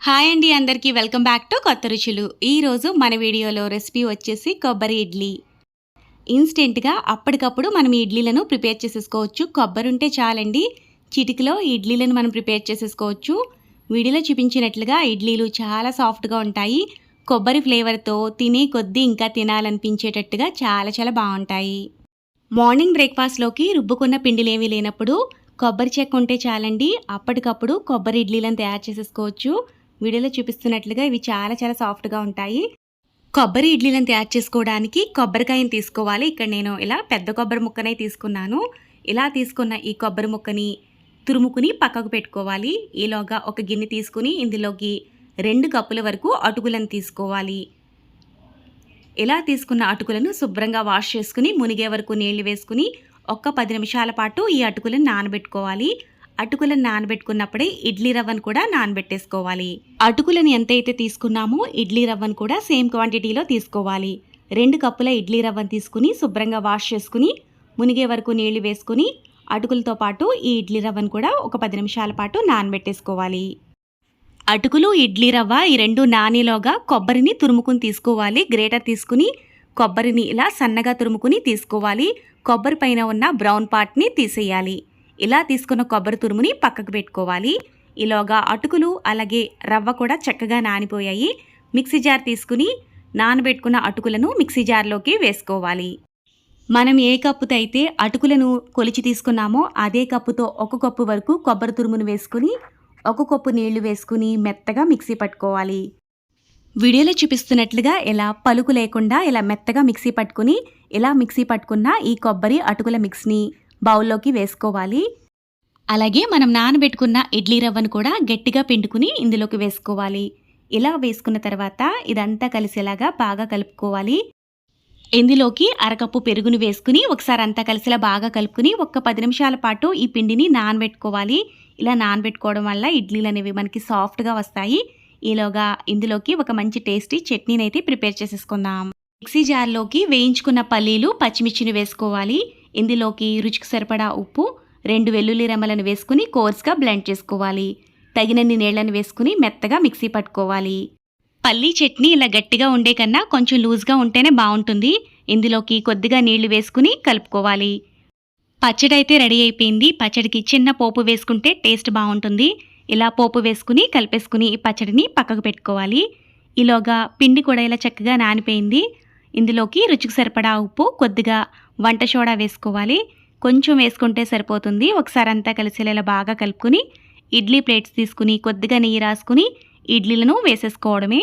Hi అండి అందరికీ welcome back to కొత్త రుచులు. ఈరోజు మన వీడియోలో రెసిపీ వచ్చేసి కొబ్బరి ఇడ్లీ. ఇన్స్టెంట్గా అప్పటికప్పుడు మనం ఇడ్లీలను ప్రిపేర్ చేసేసుకోవచ్చు. కొబ్బరి ఉంటే చాలండి చిటికలో ఇడ్లీలను మనం ప్రిపేర్ చేసేసుకోవచ్చు. వీడియోలో చూపించినట్లుగా ఇడ్లీలు చాలా సాఫ్ట్గా ఉంటాయి. కొబ్బరి ఫ్లేవర్తో తినే కొద్దీ ఇంకా తినాలనిపించేటట్టుగా చాలా చాలా బాగుంటాయి. మార్నింగ్ బ్రేక్ఫాస్ట్లోకి రుబ్బుకున్న పిండిలేమీ లేనప్పుడు కొబ్బరి చెక్క ఉంటే చాలండి అప్పటికప్పుడు కొబ్బరి ఇడ్లీలను తయారు చేసేసుకోవచ్చు. వీడియోలో చూపిస్తున్నట్లుగా ఇవి చాలా చాలా సాఫ్ట్గా ఉంటాయి. కొబ్బరి ఇడ్లీలను తయారు చేసుకోవడానికి కొబ్బరికాయని తీసుకోవాలి. ఇక్కడ నేను ఇలా పెద్ద కొబ్బరి ముక్కనే తీసుకున్నాను. ఇలా తీసుకున్న ఈ కొబ్బరి ముక్కని తురుముకుని పక్కకు పెట్టుకోవాలి. ఈలోగా ఒక గిన్నె తీసుకుని ఇందులోకి రెండు కప్పుల వరకు అటుకులను తీసుకోవాలి. ఇలా తీసుకున్న అటుకులను శుభ్రంగా వాష్ చేసుకుని మునిగే వరకు నీళ్ళు వేసుకుని ఒక్క పది నిమిషాల పాటు ఈ అటుకులను నానబెట్టుకోవాలి. అటుకులను నానబెట్టుకున్నప్పుడే ఇడ్లీ రవ్వను కూడా నానబెట్టేసుకోవాలి. అటుకులను ఎంతైతే తీసుకున్నామో ఇడ్లీ రవ్వను కూడా సేమ్ క్వాంటిటీలో తీసుకోవాలి. రెండు కప్పుల ఇడ్లీ రవ్వను తీసుకుని శుభ్రంగా వాష్ చేసుకుని మునిగే వరకు నీళ్ళు వేసుకుని అటుకులతో పాటు ఈ ఇడ్లీ రవ్వను కూడా ఒక పది నిమిషాల పాటు నానబెట్టేసుకోవాలి. అటుకులు ఇడ్లీ రవ్వ ఈ రెండు నానిలోగా కొబ్బరిని తురుముకుని తీసుకోవాలి. గ్రేటర్ తీసుకుని కొబ్బరిని ఇలా సన్నగా తురుముకుని తీసుకోవాలి. కొబ్బరి పైన ఉన్న బ్రౌన్ పార్ట్ని తీసేయాలి. ఇలా తీసుకున్న కొబ్బరి తురుముని పక్కకు పెట్టుకోవాలి. ఇలాగా అటుకులు అలాగే రవ్వ కూడా చక్కగా నానిపోయాయి. మిక్సీ జార్ తీసుకుని నానబెట్టుకున్న అటుకులను మిక్సీ జార్లోకి వేసుకోవాలి. మనం ఏ కప్పుతో అయితే అటుకులను కొలిచి తీసుకున్నామో అదే కప్పుతో ఒక కప్పు వరకు కొబ్బరి తురుమును వేసుకుని ఒక కప్పు నీళ్ళు వేసుకుని మెత్తగా మిక్సీ పట్టుకోవాలి. వీడియోలో చూపిస్తున్నట్లుగా ఇలా పలుకు లేకుండా ఇలా మెత్తగా మిక్సీ పట్టుకుని ఇలా మిక్సీ పట్టుకున్న ఈ కొబ్బరి అటుకుల మిక్స్ని బౌల్లోకి వేసుకోవాలి. అలాగే మనం నానబెట్టుకున్న ఇడ్లీ రవ్వను కూడా గట్టిగా పిండుకుని ఇందులోకి వేసుకోవాలి. ఇలా వేసుకున్న తర్వాత ఇదంతా కలిసేలాగా బాగా కలుపుకోవాలి. ఇందులోకి అరకప్పు పెరుగును వేసుకుని ఒకసారి అంతా కలిసేలా బాగా కలుపుకుని ఒక్క పది నిమిషాల పాటు ఈ పిండిని నానబెట్టుకోవాలి. ఇలా నానబెట్టుకోవడం వల్ల ఇడ్లీలు అనేవి మనకి సాఫ్ట్గా వస్తాయి. ఈలోగా ఇందులోకి ఒక మంచి టేస్టీ చట్నీని అయితే ప్రిపేర్ చేసేసుకుందాం. మిక్సీ జార్లోకి వేయించుకున్న పల్లీలు పచ్చిమిర్చిని వేసుకోవాలి. ఇందులోకి రుచికి సరిపడా ఉప్పు రెండు వెల్లుల్లి రెమ్మలను వేసుకుని కోర్స్గా బ్లెండ్ చేసుకోవాలి. తగినన్ని నీళ్ళను వేసుకుని మెత్తగా మిక్సీ పట్టుకోవాలి. పల్లీ చట్నీ ఇలా గట్టిగా ఉండే కన్నా కొంచెం లూజ్గా ఉంటేనే బాగుంటుంది. ఇందులోకి కొద్దిగా నీళ్ళు వేసుకుని కలుపుకోవాలి. పచ్చడి అయితే రెడీ అయిపోయింది. పచ్చడికి చిన్న పోపు వేసుకుంటే టేస్ట్ బాగుంటుంది. ఇలా పోపు వేసుకుని కలిపేసుకుని ఈ పచ్చడిని పక్కకు పెట్టుకోవాలి. ఈలోగా పిండి కూడా ఇలా చక్కగా నానిపోయింది. ఇందులోకి రుచికి సరిపడా ఉప్పు కొద్దిగా వంట సోడా వేసుకోవాలి. కొంచెం వేసుకుంటే సరిపోతుంది. ఒకసారి అంతా కలిసేలా బాగా కలుపుకుని ఇడ్లీ ప్లేట్స్ తీసుకుని కొద్దిగా నెయ్యి రాసుకుని ఇడ్లీలను వేసేసుకోవడమే.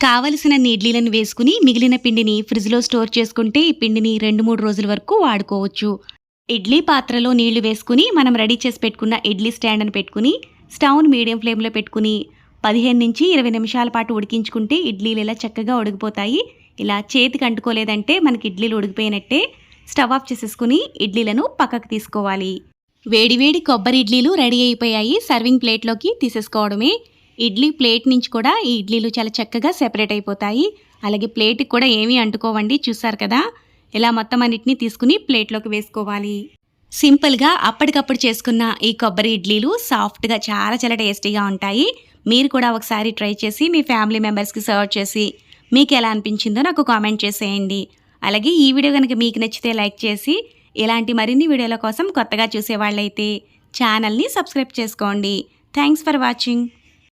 కావలసిన ఇడ్లీలను వేసుకుని మిగిలిన పిండిని ఫ్రిడ్జ్లో స్టోర్ చేసుకుంటే ఈ పిండిని రెండు మూడు రోజుల వరకు వాడుకోవచ్చు. ఇడ్లీ పాత్రలో నీళ్ళు వేసుకుని మనం రెడీ చేసి పెట్టుకున్న ఇడ్లీ స్టాండ్ని పెట్టుకుని స్టవ్ను మీడియం ఫ్లేమ్లో పెట్టుకుని పదిహేను నుంచి ఇరవై నిమిషాల పాటు ఉడికించుకుంటే ఇడ్లీలు ఇలా చక్కగా ఉడికిపోతాయి. ఇలా చేతికి అంటుకోలేదంటే మనకి ఇడ్లీలు ఉడికిపోయినట్టే స్టవ్ ఆఫ్ చేసేసుకుని ఇడ్లీలను పక్కకు తీసుకోవాలి. వేడివేడి కొబ్బరి ఇడ్లీలు రెడీ అయిపోయాయి. సర్వింగ్ ప్లేట్లోకి తీసేసుకోవడమే. ఇడ్లీ ప్లేట్ నుంచి కూడా ఈ ఇడ్లీలు చాలా చక్కగా సెపరేట్ అయిపోతాయి. అలాగే ప్లేట్కి కూడా ఏమీ అంటుకోవండి చూసారు కదా? ఇలా మొత్తం అన్నిటిని తీసుకుని ప్లేట్లోకి వేసుకోవాలి. సింపుల్గా అప్పటికప్పుడు చేసుకున్న ఈ కొబ్బరి ఇడ్లీలు సాఫ్ట్గా చాలా చాలా టేస్టీగా ఉంటాయి. మీరు కూడా ఒకసారి ట్రై చేసి మీ ఫ్యామిలీ మెంబర్స్కి సర్వ్ చేసి మీకు ఎలా అనిపించిందో నాకు కామెంట్ చేసేయండి. అలాగే ఈ వీడియో కనుక మీకు నచ్చితే లైక్ చేసి ఇలాంటి మరిన్ని వీడియోల కోసం కొత్తగా చూసేవాళ్ళైతే ఛానల్ని సబ్స్క్రైబ్ చేసుకోండి. Thanks for watching.